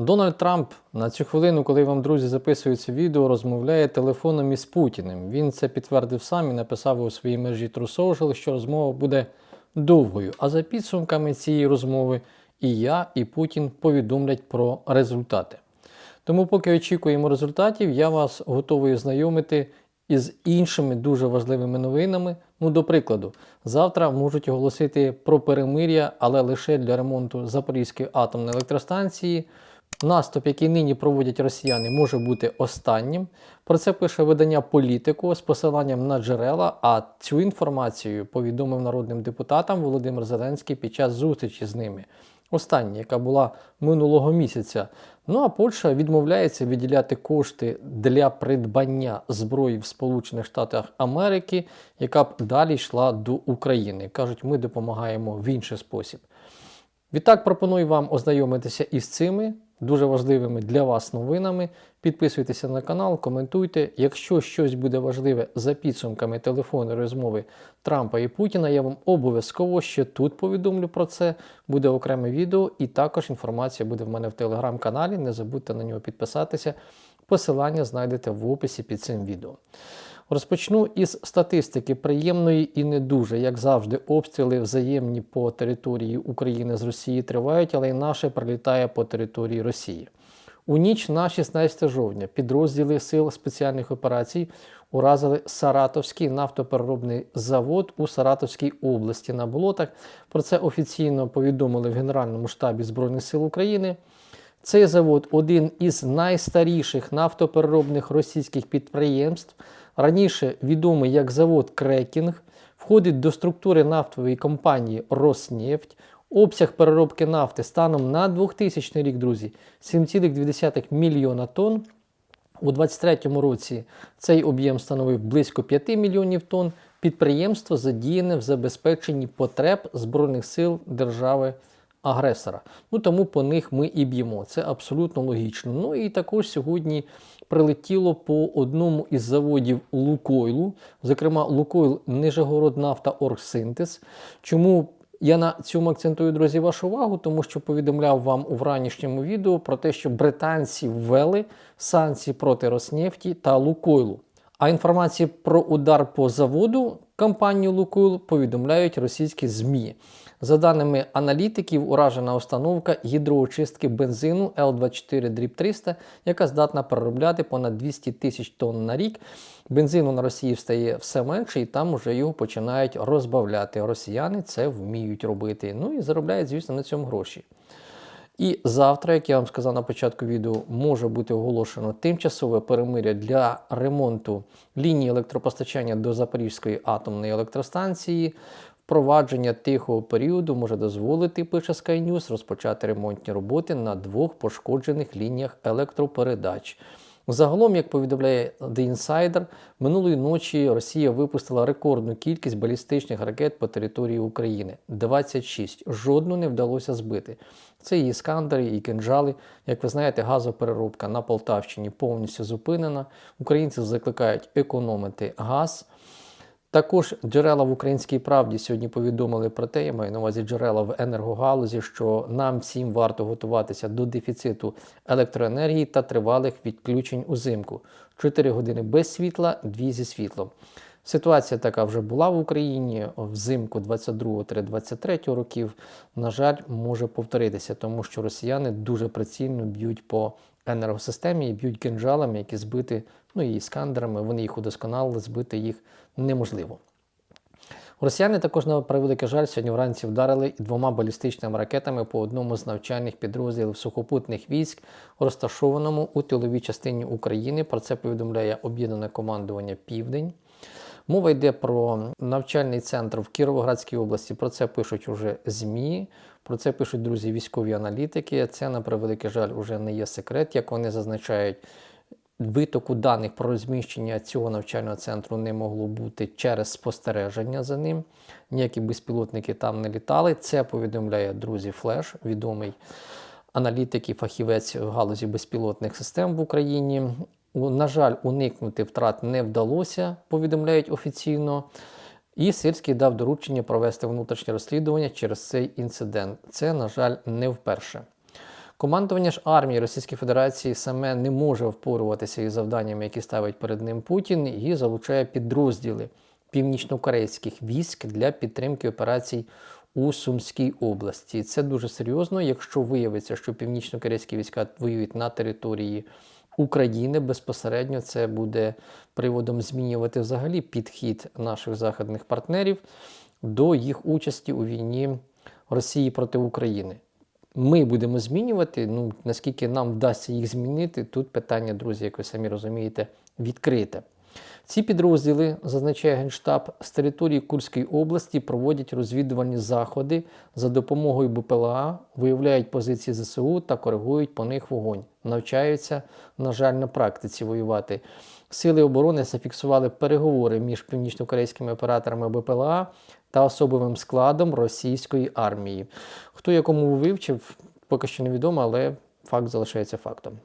Дональд Трамп на цю хвилину, коли вам друзі записують це відео, розмовляє телефоном із Путіним. Він це підтвердив сам і написав у своїй мережі True Social, що розмова буде довгою. А за підсумками цієї розмови і я, і Путін повідомлять про результати. Тому, поки очікуємо результатів, я вас готовий ознайомити із іншими дуже важливими новинами. Ну, до прикладу, завтра можуть оголосити про перемир'я, але лише для ремонту Запорізької атомної електростанції. Наступ, який нині проводять росіяни, може бути останнім. Про це пише видання політику з посиланням на джерела. А цю інформацію повідомив народним депутатам Володимир Зеленський під час зустрічі з ними. Остання, яка була минулого місяця. Ну а Польща відмовляється виділяти кошти для придбання зброї в Сполучених Штатах Америки, яка б далі йшла до України. Кажуть, ми допомагаємо в інший спосіб. Відтак пропоную вам ознайомитися із цими дуже важливими для вас новинами. Підписуйтеся на канал, коментуйте. Якщо щось буде важливе за підсумками телефонної розмови Трампа і Путіна, я вам обов'язково ще тут повідомлю про це. Буде окреме відео, і також інформація буде в мене в телеграм-каналі. Не забудьте на нього підписатися. Посилання знайдете в описі під цим відео. Розпочну із статистики приємної і не дуже, як завжди, обстріли взаємні по території України з Росії тривають, але й наше прилітає по території Росії. У ніч на 16 жовтня підрозділи Сил спеціальних операцій уразили Саратовський нафтопереробний завод у Саратовській області на болотах. Про це офіційно повідомили в Генеральному штабі Збройних сил України. Цей завод один із найстаріших нафтопереробних російських підприємств, раніше відомий як завод Крекінг, входить до структури нафтової компанії Роснефть. Обсяг переробки нафти станом на 2000 рік, друзі, 7,2 мільйона тонн. У 2023 році цей об'єм становив близько 5 мільйонів тонн. Підприємство задіяне в забезпеченні потреб Збройних сил держави агресора. Ну тому по них ми і б'ємо. Це абсолютно логічно. Ну і також сьогодні прилетіло по одному із заводів Лукойлу, зокрема Лукойл Нижегороднафта Оргсинтез. Чому я на цьому акцентую, друзі, вашу увагу, тому що повідомляв вам у вранішньому відео про те, що британці ввели санкції проти Роснефті та Лукойлу. А інформації про удар по заводу компанію Лукойл повідомляють російські ЗМІ. За даними аналітиків, уражена установка гідроочистки бензину L24 300, яка здатна переробляти понад 200 тисяч тонн на рік. Бензину на Росії стає все менше, і там вже його починають розбавляти. Росіяни це вміють робити. Ну і заробляють, звісно, на цьому гроші. І завтра, як я вам сказав на початку відео, може бути оголошено тимчасове перемиря для ремонту лінії електропостачання до Запорізької атомної електростанції. Впровадження тихого періоду може дозволити, пише Sky News, розпочати ремонтні роботи на двох пошкоджених лініях електропередач. Загалом, як повідомляє The Insider, минулої ночі Росія випустила рекордну кількість балістичних ракет по території України 26. Жодну не вдалося збити. Це і іскандери, і кинжали. Як ви знаєте, газопереробка на Полтавщині повністю зупинена. Українців закликають економити газ. Також джерела в українській правді сьогодні повідомили про те, я маю на увазі джерела в енергогалузі, що нам всім варто готуватися до дефіциту електроенергії та тривалих відключень узимку. 4 години без світла, 2 зі світлом. Ситуація така вже була в Україні взимку 22-23 років. На жаль, може повторитися, тому що росіяни дуже прицільно б'ють по енергосистемі і б'ють кинджалами, які збити, ну і іскандерами, вони їх удосконалили, збити їх неможливо. Росіяни також, на превеликий жаль, сьогодні вранці вдарили двома балістичними ракетами по одному з навчальних підрозділів сухопутних військ, розташованому у тиловій частині України. Про це повідомляє об'єднане командування Південь. Мова йде про навчальний центр в Кіровоградській області. Про це пишуть уже ЗМІ, про це пишуть друзі військові аналітики. Це, на превеликий жаль, уже не є секрет, як вони зазначають. Витоку даних про розміщення цього навчального центру не могло бути через спостереження за ним. Ніякі безпілотники там не літали. Це повідомляє друзі Флеш, відомий аналітик і фахівець в галузі безпілотних систем в Україні. На жаль, уникнути втрат не вдалося, повідомляють офіційно. І Сирський дав доручення провести внутрішнє розслідування через цей інцидент. Це, на жаль, не вперше. Командування ж армії Російської Федерації саме не може впоруватися із завданнями, які ставить перед ним Путін, і залучає підрозділи північнокорейських військ для підтримки операцій у Сумській області. Це дуже серйозно, якщо виявиться, що північно-корейські війська воюють на території України безпосередньо, це буде приводом змінювати взагалі підхід наших західних партнерів до їх участі у війні Росії проти України. Ми будемо змінювати. Ну наскільки нам вдасться їх змінити, тут питання, друзі, як ви самі розумієте, відкрите. Ці підрозділи, зазначає Генштаб, з території Курської області проводять розвідувальні заходи за допомогою БПЛА, виявляють позиції ЗСУ та коригують по них вогонь. Навчаються, на жаль, на практиці воювати. Сили оборони зафіксували переговори між північнокорейськими операторами БПЛА та особовим складом російської армії. Хто якому вивчив, поки що невідомо, але факт залишається фактом.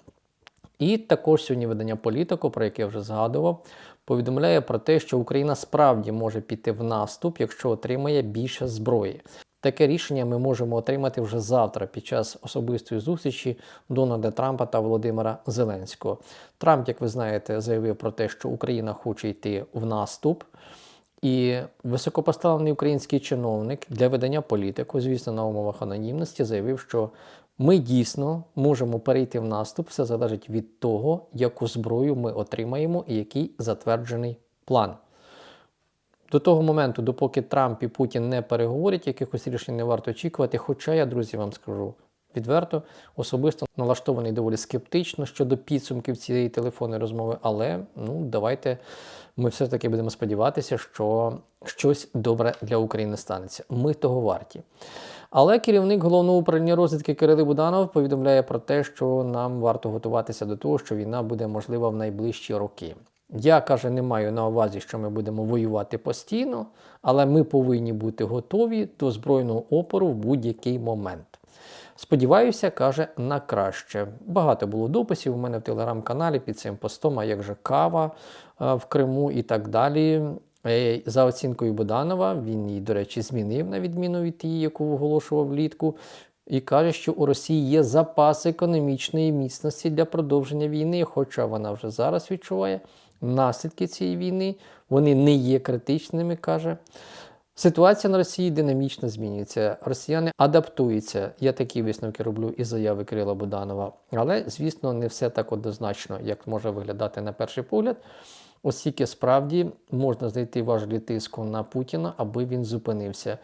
І також сьогодні видання Політико, про яке я вже згадував, повідомляє про те, що Україна справді може піти в наступ, якщо отримає більше зброї. Таке рішення ми можемо отримати вже завтра під час особистої зустрічі Дональда Трампа та Володимира Зеленського. Трамп, як ви знаєте, заявив про те, що Україна хоче йти в наступ. І високопоставлений український чиновник для видання політику, звісно, на умовах анонімності, заявив, що ми дійсно можемо перейти в наступ. Все залежить від того, яку зброю ми отримаємо і який затверджений план. До того моменту, допоки Трамп і Путін не переговорять, якихось рішень не варто очікувати. Хоча я, друзі, вам скажу відверто, особисто налаштований доволі скептично щодо підсумків цієї телефонної розмови, але ну давайте ми все-таки будемо сподіватися, що щось добре для України станеться. Ми того варті. Але керівник головного управління розвідки Кирили Буданов повідомляє про те, що нам варто готуватися до того, що війна буде можлива в найближчі роки. Я каже, не маю на увазі, що ми будемо воювати постійно, але ми повинні бути готові до збройного опору в будь-який момент. Сподіваюся, каже, на краще. Багато було дописів у мене в телеграм-каналі під цим постом, а як же кава е, в Криму і так далі. Е, За оцінкою Буданова, він її, до речі, змінив на відміну від тієї, яку оголошував влітку, і каже, що у Росії є запас економічної міцності для продовження війни, хоча вона вже зараз відчуває наслідки цієї війни. Вони не є критичними, каже. Ситуація на Росії динамічно змінюється. Росіяни адаптуються. Я такі висновки роблю із заяви Кирила Буданова. Але, звісно, не все так однозначно, як може виглядати на перший погляд. Оскільки справді можна знайти важелі тиску на Путіна, аби він зупинився.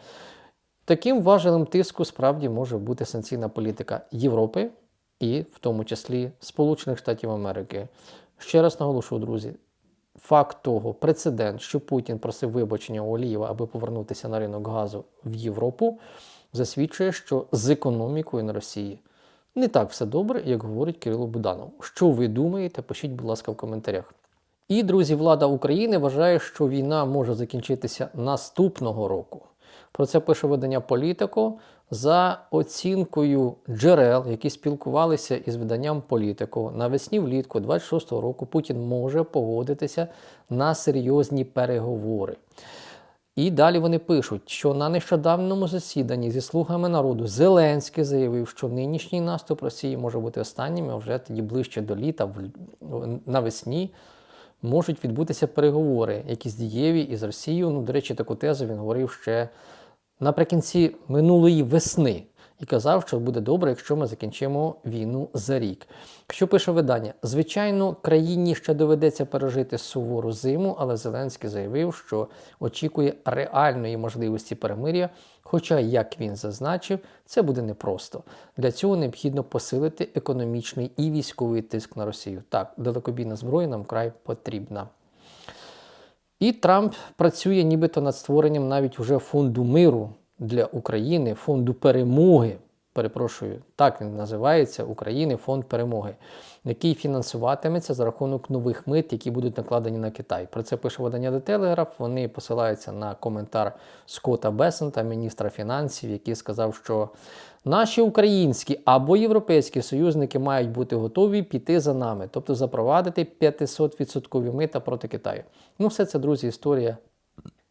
Таким важелем тиску справді може бути санкційна політика Європи і в тому числі Сполучених Штатів Америки. Ще раз наголошую, друзі, факт того, прецедент, що Путін просив вибачення у Олієва, аби повернутися на ринок газу в Європу, засвідчує, що з економікою на Росії не так все добре, як говорить Кирило Буданов. Що ви думаєте? Пишіть, будь ласка, в коментарях. І, друзі, влада України вважає, що війна може закінчитися наступного року. Про це пише видання Політико за оцінкою джерел, які спілкувалися із виданням Політико. Навесні влітку 26-го року Путін може погодитися на серйозні переговори. І далі вони пишуть, що на нещодавньому засіданні зі слугами народу Зеленський заявив, що нинішній наступ Росії може бути останнім, а вже тоді ближче до літа, навесні, можуть відбутися переговори, якісь дієві із Росією. Ну, до речі, таку тезу він говорив ще наприкінці минулої весни і казав, що буде добре, якщо ми закінчимо війну за рік. Що пише видання? Звичайно, країні ще доведеться пережити сувору зиму, але Зеленський заявив, що очікує реальної можливості перемир'я. Хоча, як він зазначив, це буде непросто. Для цього необхідно посилити економічний і військовий тиск на Росію. Так, далекобійна зброя нам край потрібна. І Трамп працює нібито над створенням навіть уже фонду миру для України, фонду перемоги. Перепрошую, так він називається України фонд перемоги, який фінансуватиметься за рахунок нових мит, які будуть накладені на Китай. Про це пише видання The Telegraph. Вони посилаються на коментар Скотта Бесента, міністра фінансів, який сказав, що наші українські або європейські союзники мають бути готові піти за нами, тобто запровадити 500% мита проти Китаю. Ну, все це, друзі, історія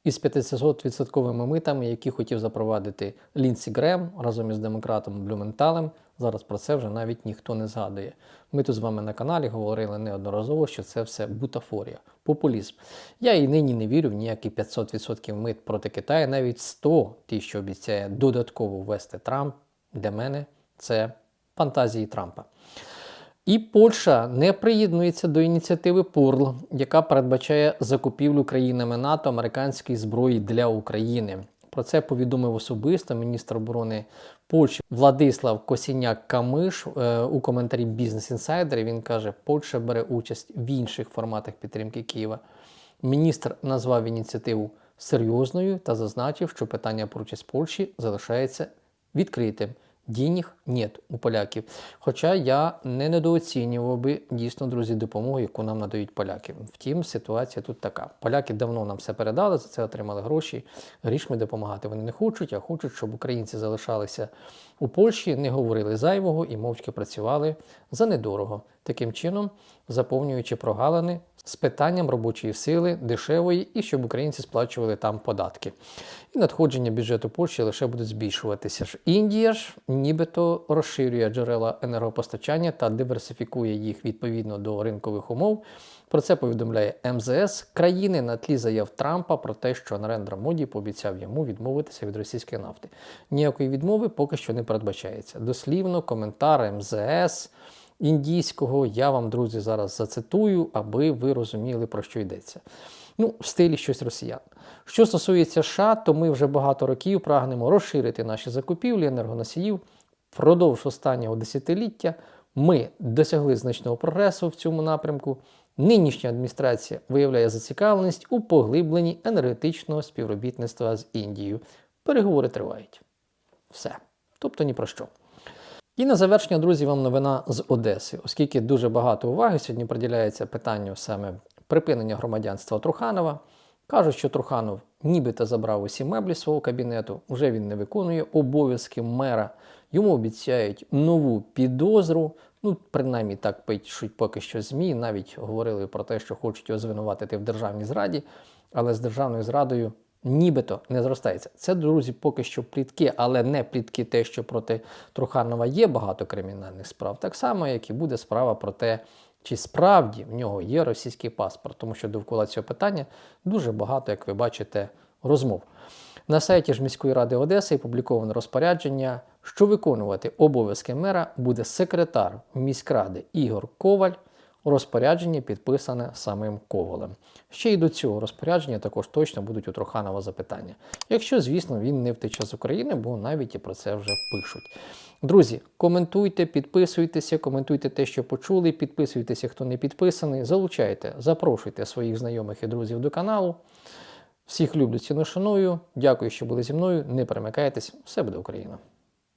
із 500% митами, які хотів запровадити Лінсі Грем разом із демократом Блюменталем Зараз про це вже навіть ніхто не згадує. Ми тут з вами на каналі говорили неодноразово, що це все бутафорія, популізм. Я і нині не вірю в ніякі 500% мит проти Китаю, навіть 100 ті, що обіцяє додатково ввести Трамп, для мене це фантазії Трампа. І Польща не приєднується до ініціативи ПУРЛ, яка передбачає закупівлю країнами НАТО американської зброї для України. Про це повідомив особисто міністр оборони Польщі Владислав Косіняк Камиш е, у коментарі Бізнес Інсайдер. Він каже, Польща бере участь в інших форматах підтримки Києва. Міністр назвав ініціативу серйозною та зазначив, що питання про участь Польщі залишається відкритим. Денег нет у поляків. Хоча я не недооцінював би дійсно, друзі, допомогу, яку нам надають поляки. Втім, ситуація тут така. Поляки давно нам все передали, за це отримали гроші. Грішми допомагати вони не хочуть, а хочуть, щоб українці залишалися у Польщі, не говорили зайвого і мовчки працювали за недорого. Таким чином, заповнюючи прогалини з питанням робочої сили, дешевої, і щоб українці сплачували там податки. І надходження бюджету Польщі лише будуть збільшуватися. ж. Індія ж нібито розширює джерела енергопостачання та диверсифікує їх відповідно до ринкових умов. Про це повідомляє МЗС країни на тлі заяв Трампа про те, що Нарендра Моді пообіцяв йому відмовитися від російської нафти. Ніякої відмови поки що не передбачається. Дослівно, коментар МЗС індійського я вам, друзі, зараз зацитую, аби ви розуміли, про що йдеться. Ну, в стилі щось росіян. Що стосується США, то ми вже багато років прагнемо розширити наші закупівлі енергоносіїв. Впродовж останнього десятиліття ми досягли значного прогресу в цьому напрямку. Нинішня адміністрація виявляє зацікавленість у поглибленні енергетичного співробітництва з Індією. Переговори тривають. Все. Тобто ні про що. І на завершення, друзі, вам новина з Одеси, оскільки дуже багато уваги сьогодні приділяється питанню саме припинення громадянства Труханова. Кажуть, що Труханов нібито забрав усі меблі свого кабінету, вже він не виконує обов'язки мера. Йому обіцяють нову підозру. Ну, принаймні так пишуть поки що ЗМІ. Навіть говорили про те, що хочуть його звинуватити в державній зраді, але з державною зрадою нібито не зростається. Це, друзі, поки що плітки, але не плітки те, що проти Труханова є багато кримінальних справ, так само, як і буде справа про те, чи справді в нього є російський паспорт, тому що довкола цього питання дуже багато, як ви бачите, розмов. На сайті ж міської ради Одеси опубліковане розпорядження, що виконувати обов'язки мера буде секретар міськради Ігор Коваль. Розпорядження підписане самим Ковалем. Ще й до цього розпорядження також точно будуть у Троханова запитання. Якщо, звісно, він не втече з України, бо навіть і про це вже пишуть. Друзі, коментуйте, підписуйтеся, коментуйте те, що почули, підписуйтеся, хто не підписаний, залучайте, запрошуйте своїх знайомих і друзів до каналу. Всіх люблю, ціну шаную. Дякую, що були зі мною. Не перемикайтесь, все буде Україна!